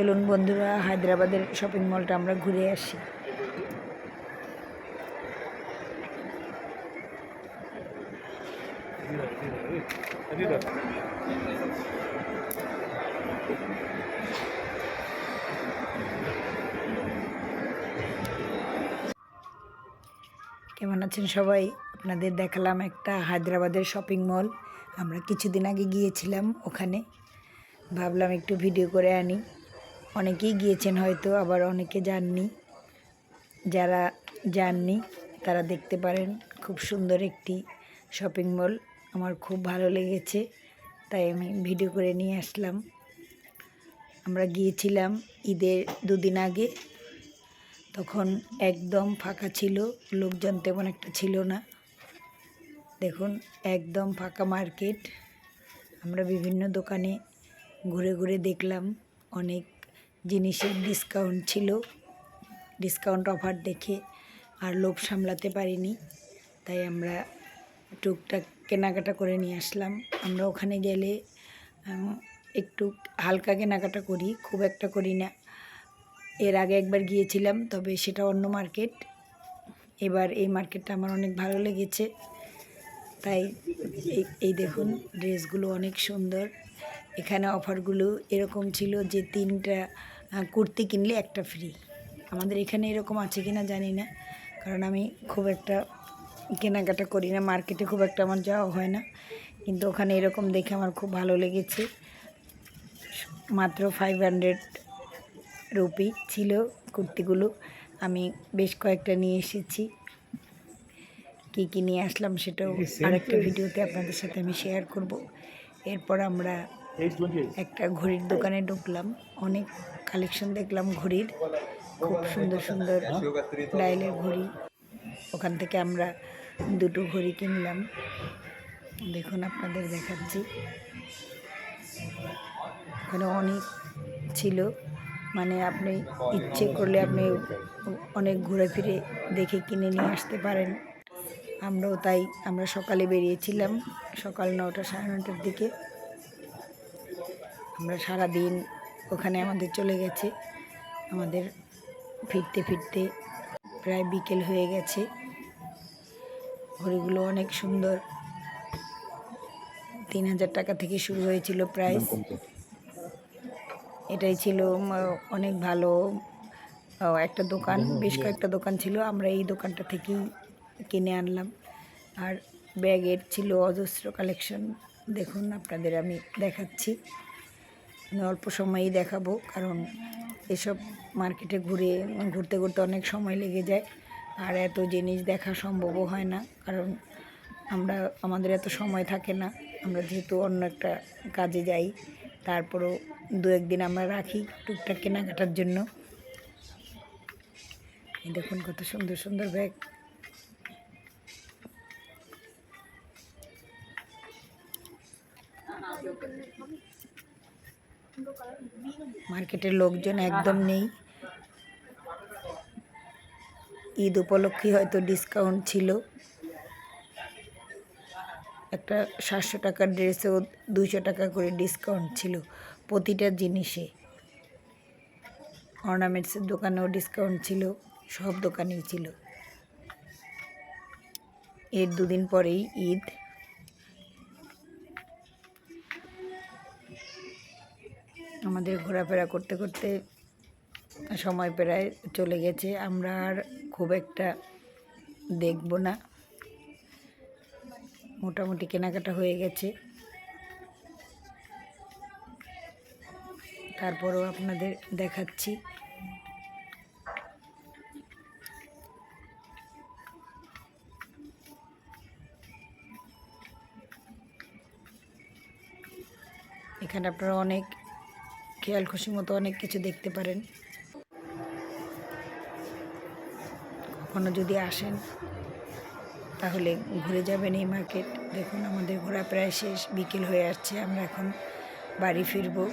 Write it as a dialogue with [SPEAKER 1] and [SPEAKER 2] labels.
[SPEAKER 1] চলুন বন্ধুরা, হায়দ্রাবাদের শপিং মলটা আমরা ঘুরে আসি। কেমন আছেন সবাই? আপনাদের দেখালাম একটা হায়দ্রাবাদের শপিং মল আমরা কিছুদিন আগে গিয়েছিলাম ওখানে। ভাবলাম একটু ভিডিও করে আনি। অনেকেই গিয়েছেন হয়তো, আবার অনেকে যাননি। যারা যাননি, তারা দেখতে পারেন, খুব সুন্দর একটি শপিং মল আমার খুব ভালো লেগেছে, তাই আমি ভিডিও করে নিয়ে আসলাম। আমরা গিয়েছিলাম ঈদের দুদিন আগে। তখন একদম ফাঁকা ছিল, লোকজন তেমন একটা ছিল না। দেখুন, একদম ফাঁকা মার্কেট। আমরা বিভিন্ন দোকানে ঘুরে ঘুরে দেখলাম অনেক জিনিসের ডিসকাউন্ট ছিল। ডিসকাউন্ট অফার দেখে আর লোভ সামলাতে পারিনি। তাই আমরা টুকটাক কেনাকাটা করে নিয়ে আসলাম। আমরা ওখানে গেলে একটু হালকা কেনাকাটা করি, খুব একটা করি না। এর আগে একবার গিয়েছিলাম, তবে সেটা অন্য মার্কেট এবার এই মার্কেটটা আমার অনেক ভালো লেগেছে। তাই এই দেখুন ড্রেসগুলো অনেক সুন্দর। এখানে অফারগুলো এরকম ছিল যে তিনটা কুর্তি কিনলে একটা ফ্রি আমাদের এখানে এরকম আছে কিনা জানি না কারণ আমি খুব একটা কেনাকাটা করি না মার্কেটে খুব একটা আমার যাওয়া হয় না। কিন্তু ওখানে এরকম দেখে আমার খুব ভালো লেগেছে। মাত্র ফাইভ হান্ড্রেড রুপি ছিল কুর্তিগুলো। আমি বেশ কয়েকটা নিয়ে এসেছি। কী কী নিয়ে আসলাম সেটাও আরেকটা ভিডিওতে আপনাদের সাথে আমি শেয়ার করব। এরপর আমরা একটা ঘড়ির দোকানে ঢুকলাম। অনেক কালেকশন দেখলাম ঘড়ির। খুব সুন্দর সুন্দর ডাইলের ঘড়ি। ওখান থেকে আমরা দুটো ঘড়ি কিনলাম। দেখুন আপনাদের দেখাচ্ছি। ওখানে অনেক ছিল। মানে আপনি ইচ্ছে করলে আপনি অনেক ঘুরে ফিরে দেখে কিনে নিয়ে আসতে পারেন। আমরাও তাই, আমরা সকালে বেরিয়েছিলাম। সকাল নটা সাড়ে নটার দিকে। আমরা সারা দিন ওখানে আমাদের চলে গেছে। আমাদের ফিরতে ফিরতে প্রায় বিকেল হয়ে গেছে। ঘড়িগুলো অনেক সুন্দর। তিন হাজার টাকা থেকে শুরু হয়েছিল প্রাইস এটাই ছিল অনেক ভালো একটা দোকান বেশ কয়েকটা দোকান ছিল আমরা এই দোকানটা থেকেই কিনে আনলাম। আর ব্যাগের ছিল অজস্র কালেকশন দেখুন আপনাদের আমি দেখাচ্ছি। আমি অল্প সময়েই দেখাবো, কারণ এসব মার্কেটে ঘুরে, ঘুরতে ঘুরতে অনেক সময় লেগে যায়। আর এত জিনিস দেখা সম্ভবও হয় না, কারণ আমরা, আমাদের এত সময় থাকে না। আমরা যেহেতু অন্য একটা কাজে যাই, তারপরও দু একদিন আমরা রাখি টুকটাক কেনাকাটার জন্য। দেখুন কত সুন্দর সুন্দর ব্যাগ। মার্কেটের লোকজন একদম নেই। ঈদ উপলক্ষে হয়তো ডিসকাউন্ট ছিল। একটা সাতশো টাকার ড্রেসেও দুশো টাকা করে ডিসকাউন্ট ছিল প্রতিটা জিনিসে। অর্নামেন্টসের দোকানেও ডিসকাউন্ট ছিল, সব দোকানেই ছিল। এর দুদিন পরেই ঈদ। ঘোরাফেরা করতে করতে সময় প্রায় চলে গেছে। আমরা আর খুব একটা দেখব না। মোটামুটি কেনাকাটা হয়ে গেছে। তারপরেও আপনাদের দেখাচ্ছি। এখানে আপনারা অনেক খেয়াল খুশি মতো অনেক কিছু দেখতে পারেন। কখনো যদি আসেন, তাহলে ঘুরে যাবেন এই মার্কেট দেখুন, আমাদের ঘোরা প্রায় শেষ। বিকেল হয়ে আসছে, আমরা এখন বাড়ি ফিরবো।